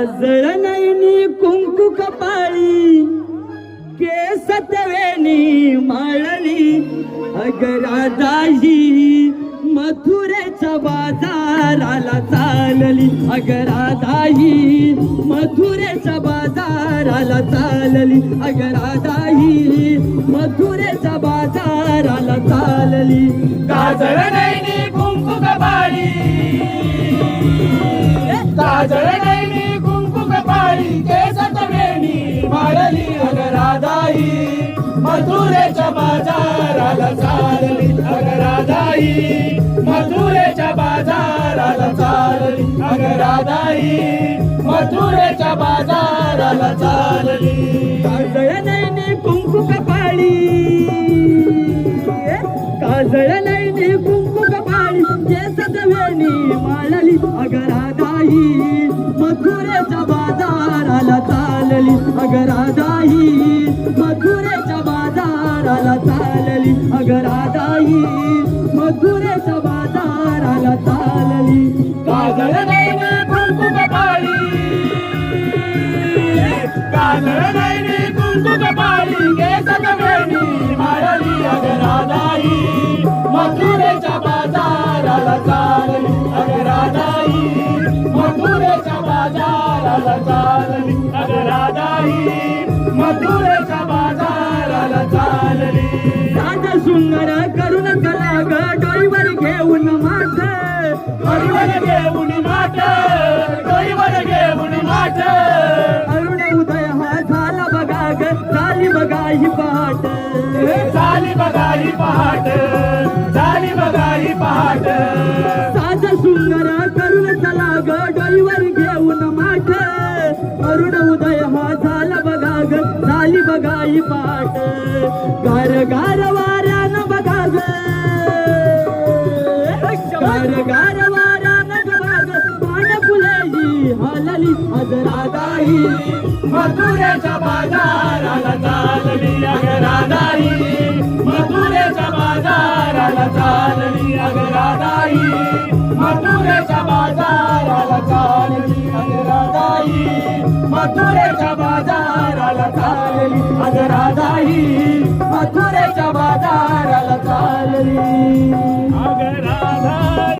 काजळ नैनी कुंकू कपाळी केसतवेणी माळली अगराजाही मथुरेच्या बाजाराला चालली. अगराधाही मथुरेच्या बाजाराला चालली. अगराधाही मथुरेच्या बाजाराला चालली. काजळ नैनी कुंकू कपाळी? काजळ नैनी मथुरेच्या बाजाराला चालली अगरादाई. मथुरेच्या बाजाराला चालली अगरादाई. मथुरेच्या बाजाराला चालली. काजळ नैनी कुंकू कपाळी काजळ नैनी कुंकू कपाळी केसत वेणी माळली अगरादाही मथुरेच्या बाजाराला चालली अगरादाही मथुरेच्या बाजाराला चालली. अगरादाही मथुरेच्या बाजाराला चालली. काजळ नैनी कुंकू कपाळी काजळ नैनी कुंकू कपाळी केसत वेणी माळली अगरादाई बाजाराला चालली. अगरादाई बाजाराला चालली. अगरादाई बाजाराला चालली. राजा सुंदर करून कला ग डोईवर घेऊन माठ. डोईवर घेऊन माठ डोईवर घेऊन माठ. अरुण उदय हा झाला बघा ग झाली बघा ही पहाट. झाली बघा ही पहाट झाली बघा ही पहाट. साज सुंदर करून चला ग डोईवर घेऊन माठ. अरुण उदय हा झाला बघा ग झाली बघा ही पहाट. गार गार वाऱ्यानं बघा ग गार गार वाऱ्यानं बघा ग पान फुलेही हालली हजरादाई. मथुरेच्या बाजाराला चालली अगरादाई. मथुरेच्या बाजाराला चालली अगरादाई. मथुरेच्या बाजाराला चालली अगरादाई. मथुरेच्या बाजाराला चालली अगरादाई मथुरेच्या बाजाराला